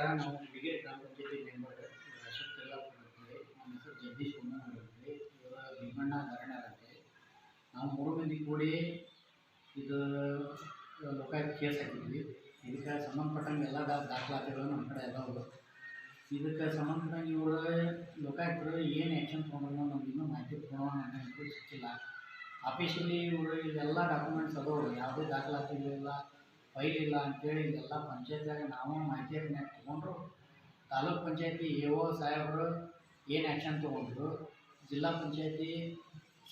ನಾವು ನಮ್ಮ ಹೆಸರು ಜಗದೀಶ್ ಕುಮಾರ್ ಅಂತೇಳಿ ಇವರ ಭೀಮಣ್ಣ ನಾವು ಮೂರು ಮಂದಿ ಕೂಡಿ ಇದು ಲೋಕಾಯುಕ್ತ ಕೇಸ್ ಹಾಕಿದ್ವಿ ಇದಕ್ಕೆ ಸಂಬಂಧಪಟ್ಟಂಗೆ ಎಲ್ಲ ದಾಖಲಾತಿಗಳು ನಮ್ಮ ಕಡೆ ಎಲ್ಲ ಇದಕ್ಕೆ ಸಂಬಂಧಪಟ್ಟಂಗೆ ಇವರು ಲೋಕಾಯುಕ್ತರು ಏನು ಆ್ಯಕ್ಷನ್ ತೊಗೊಂಡ್ರು ನಮ್ಗೆ ಇನ್ನೂ ಮಾಹಿತಿ ತೊಗೊಳ್ಳೋಣ ಅಂತ ಸಿಕ್ಕಿಲ್ಲ ಆಫೀಸಲ್ಲಿ ಇವರು ಇದೆಲ್ಲ ಡಾಕ್ಯುಮೆಂಟ್ಸ್ ಅದಾವೆ ಯಾವುದೇ ದಾಖಲಾತಿಗಳಿಲ್ಲ ಫೈಲ್ ಇಲ್ಲ ಅಂತೇಳಿ ಇದೆಲ್ಲ ಪಂಚಾಯತ್ಯಾಗ ನಾವು ಮಾಹಿತಿಯಾಗ ತೊಗೊಂಡ್ರು. ತಾಲೂಕ್ ಪಂಚಾಯತಿ ಎ ಒ ಸಾಹೇಬರು ಏನು ಆ್ಯಕ್ಷನ್ ತೊಗೊಂಡ್ರು, ಜಿಲ್ಲಾ ಪಂಚಾಯತಿ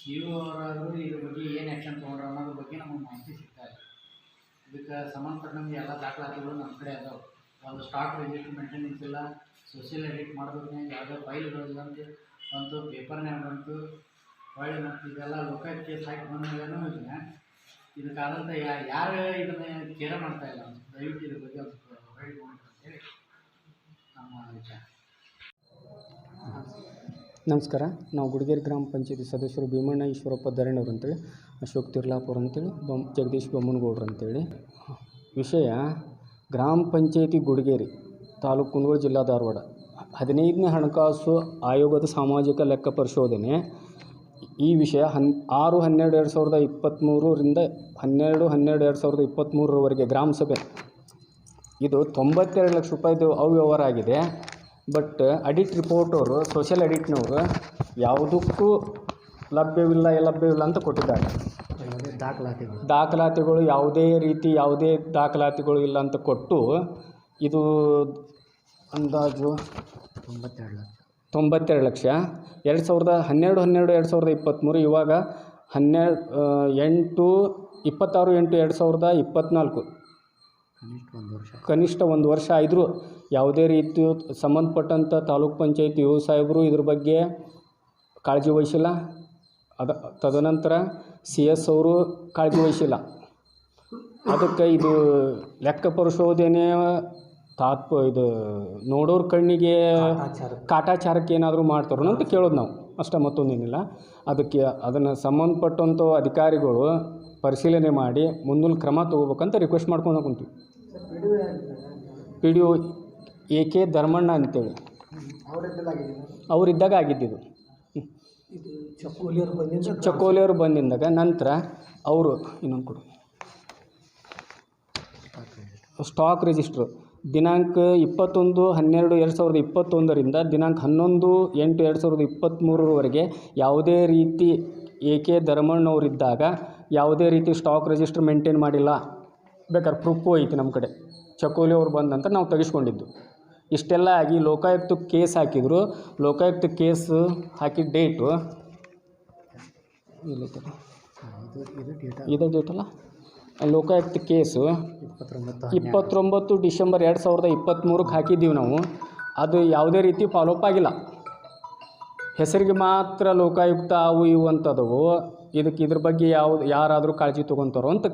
ಸಿ ಒ ಅವರಾದ್ರು ಇದ್ರ ಬಗ್ಗೆ ಏನು ಆ್ಯಕ್ಷನ್ ತೊಗೊಂಡ್ರು ಅನ್ನೋದ್ರ ಬಗ್ಗೆ ನಮಗೆ ಮಾಹಿತಿ ಸಿಗ್ತಾ ಇಲ್ಲ. ಇದಕ್ಕೆ ಸಂಬಂಧಪಟ್ಟಂಗೆ ಎಲ್ಲ ದಾಖಲಾತಿಗಳು ನಮ್ಮ ಕಡೆ ಅದಾವೆ. ಒಂದು ಸ್ಟಾಕ್ ರಿಜಿಸ್ಟರ್ ಮೇಂಟೆನೆನ್ಸ್ ಇಲ್ಲ ಸೋಷಿಯಲ್ ಎಡಿಟ್ ಮಾಡೋದ್ರಿಂದ ಯಾವುದೇ ಫೈಲ್ಗಳಿಲ್ಲ ಅಂತ ಬಂತು ಪೇಪರ್ನ್ಯಾಗ ಬಂತು ಹೊಳ್ಳಿ ಮತ್ತು ಇದೆಲ್ಲ ಲೋಕಾಯುಕ್ತ ಕೇಸ್ ಹಾಕಿ ಬಂದಾಗನೂ ಇಲ್ಲ ಇದಕ್ಕಾದಂಥ ಯಾರು ಇದನ್ನ ಕೇರ ಮಾಡ್ತಾ ಇಲ್ಲ? ದಯವಿಟ್ಟು ಇದ್ರ ಬಗ್ಗೆ ಒಂದು ನಮ್ಮ ವಿಚಾರ. ನಮಸ್ಕಾರ. ನಾವು ಗುಡಿಗೇರಿ ಗ್ರಾಮ ಪಂಚಾಯತಿ ಸದಸ್ಯರು ಭೀಮಣ್ಣ ಈಶ್ವರಪ್ಪ ಧರಣವ್ರು ಅಂತೇಳಿ, ಅಶೋಕ್ ತಿರ್ಲಾಪುರ ಅಂತೇಳಿ, ಬೊಮ್ ಜಗದೀಶ್ ಬೊಮ್ಮನಗೌಡ್ರು ಅಂತೇಳಿ. ವಿಷಯ, ಗ್ರಾಮ ಪಂಚಾಯತಿ ಗುಡಿಗೇರಿ ತಾಲೂಕು ಕುಂದಗೋಳ ಜಿಲ್ಲಾ ಧಾರವಾಡ ಹದಿನೈದನೇ ಹಣಕಾಸು ಆಯೋಗದ ಸಾಮಾಜಿಕ ಲೆಕ್ಕ ಪರಿಶೋಧನೆ ಈ ವಿಷಯ ಹನ್ ಆರು ಹನ್ನೆರಡು ಎರಡು ಸಾವಿರದ ಇಪ್ಪತ್ತ್ಮೂರರಿಂದ ಹನ್ನೆರಡು ಹನ್ನೆರಡು ಎರಡು ಸಾವಿರದ ಇಪ್ಪತ್ತ್ಮೂರರವರೆಗೆ ಗ್ರಾಮ ಸಭೆ. ಇದು ತೊಂಬತ್ತೆರಡು ಲಕ್ಷ ರೂಪಾಯಿದು ಅವ್ಯವಹಾರ ಆಗಿದೆ. ಬಟ್ ಅಡಿಟ್ ರಿಪೋರ್ಟ್ ಅವರು ಸೋಷಿಯಲ್ ಅಡಿಟ್ನವರು ಯಾವುದಕ್ಕೂ ಲಭ್ಯವಿಲ್ಲ ಲಭ್ಯವಿಲ್ಲ ಅಂತ ಕೊಟ್ಟಿದ್ದಾರೆ. ದಾಖಲಾತಿಗಳು? ದಾಖಲಾತಿಗಳು ಯಾವುದೇ ರೀತಿ ಯಾವುದೇ ದಾಖಲಾತಿಗಳು ಇಲ್ಲ ಅಂತ ಕೊಟ್ಟು ಇದು ಅಂದಾಜು ತೊಂಬತ್ತೆರಡು ಲಕ್ಷ. ತೊಂಬತ್ತೆರಡು ಲಕ್ಷ. ಎರಡು ಸಾವಿರದ ಹನ್ನೆರಡು ಹನ್ನೆರಡು, ಎರಡು ಸಾವಿರದ ಇಪ್ಪತ್ತ್ಮೂರು, ಇವಾಗ ಹನ್ನೆರಡು ಎಂಟು, ಇಪ್ಪತ್ತಾರು ಎಂಟು ಎರಡು ಸಾವಿರದ ಇಪ್ಪತ್ತ್ನಾಲ್ಕು. ಕನಿಷ್ಠ ಒಂದು ವರ್ಷ ಕನಿಷ್ಠ ಒಂದು ವರ್ಷ ಆದರೂ ಯಾವುದೇ ರೀತಿ ಸಂಬಂಧಪಟ್ಟಂಥ ತಾಲೂಕ್ ಪಂಚಾಯತಿ ಯು ಸಾಹೇಬರು ಇದ್ರ ಬಗ್ಗೆ ಕಾಳಜಿ ವಹಿಸಿಲ್ಲ. ಅದ, ತದನಂತರ ಸಿ ಎಸ್ ಅವರು ಕಾಳಜಿ ವಹಿಸಿಲ್ಲ. ಅದಕ್ಕೆ ಇದು ಲೆಕ್ಕ ಪರಿಶೋಧನೆ ತಾತ್ಪ ಇದು ನೋಡೋರ ಕಣ್ಣಿಗೆ ಕಾಟಾಚಾರಕ್ಕೆ. ಏನಾದರೂ ಮಾಡ್ತಾರೋ ಅಂತ ಕೇಳೋದು ನಾವು. ಅಷ್ಟೇ ಮತ್ತೊಂದೇನಿಲ್ಲ ಅದಕ್ಕೆ ಅದನ್ನು ಸಂಬಂಧಪಟ್ಟಂಥ ಅಧಿಕಾರಿಗಳು ಪರಿಶೀಲನೆ ಮಾಡಿ ಮುಂದಿನ ಕ್ರಮ ತೊಗೋಬೇಕಂತ ರಿಕ್ವೆಸ್ಟ್ ಮಾಡ್ಕೊಂಡು ಕುಂತೀವಿ P D O A K Dharmanna ಅಂತೇಳಿ. ಅವರಿದ್ದಾಗ ಆಗಿದ್ದಿದ್ದು ಚಕ್ಕೋಲಿಯವರು ಬಂದಿಂದಾಗ ನಂತರ? ಅವರು ಇನ್ನೊಂದು ಕೊಡು. ಸ್ಟಾಕ್ ರಿಜಿಸ್ಟ್ರು ದಿನಾಂಕ ಇಪ್ಪತ್ತೊಂದು ಹನ್ನೆರಡು ಎರಡು ಸಾವಿರದ ಇಪ್ಪತ್ತೊಂದರಿಂದ ದಿನಾಂಕ ಹನ್ನೊಂದು ಎಂಟು ಎರಡು ಸಾವಿರದ ಇಪ್ಪತ್ತ್ಮೂರರವರೆಗೆ ಯಾವುದೇ ರೀತಿ ಎ ಕೆ ಧರ್ಮಣ್ಣವರಿದ್ದಾಗ ಯಾವುದೇ ರೀತಿ ಸ್ಟಾಕ್ ರಿಜಿಸ್ಟರ್ ಮೇಂಟೈನ್ ಮಾಡಿಲ್ಲ. ಬೇಕಾದ್ರೆ ಪ್ರೂಫು ಐತಿ ನಮ್ಮ ಕಡೆ. ಚಕೋಲಿ ಅವ್ರು ಬಂದಂತ ನಾವು ತೆಗೆಸ್ಕೊಂಡಿದ್ದು. ಇಷ್ಟೆಲ್ಲ ಆಗಿ ಲೋಕಾಯುಕ್ತ ಕೇಸ್ ಹಾಕಿದರು. ಲೋಕಾಯುಕ್ತ ಕೇಸ್ ಹಾಕಿದ ಡೇಟು. ಇದು ಇದು ಡೇಟಾ ಇದೇ ಡೇಟ್ ಅಲ್ಲ? ಲೋಕಾಯುಕ್ತ ಕೇಸು. ಇಪ್ಪತ್ತೊಂಬತ್ತು ಡಿಸೆಂಬರ್ ಎರಡು ಸಾವಿರದ ಇಪ್ಪತ್ತ್ಮೂರಕ್ಕೆ ಹಾಕಿದ್ದೀವಿ ನಾವು. ಅದು ಯಾವುದೇ ರೀತಿ ಫಾಲೋಅಪ್ ಆಗಿಲ್ಲ. ಹೆಸರಿಗೆ ಮಾತ್ರ ಲೋಕಾಯುಕ್ತ ಅವು ಇವು ಅಂತದವು ಇದಕ್ಕೆ ಇದ್ರ ಬಗ್ಗೆ ಯಾವ ಯಾರಾದರೂ ಕಾಳಜಿ ತೊಗೊತಾರೋ ಅಂತ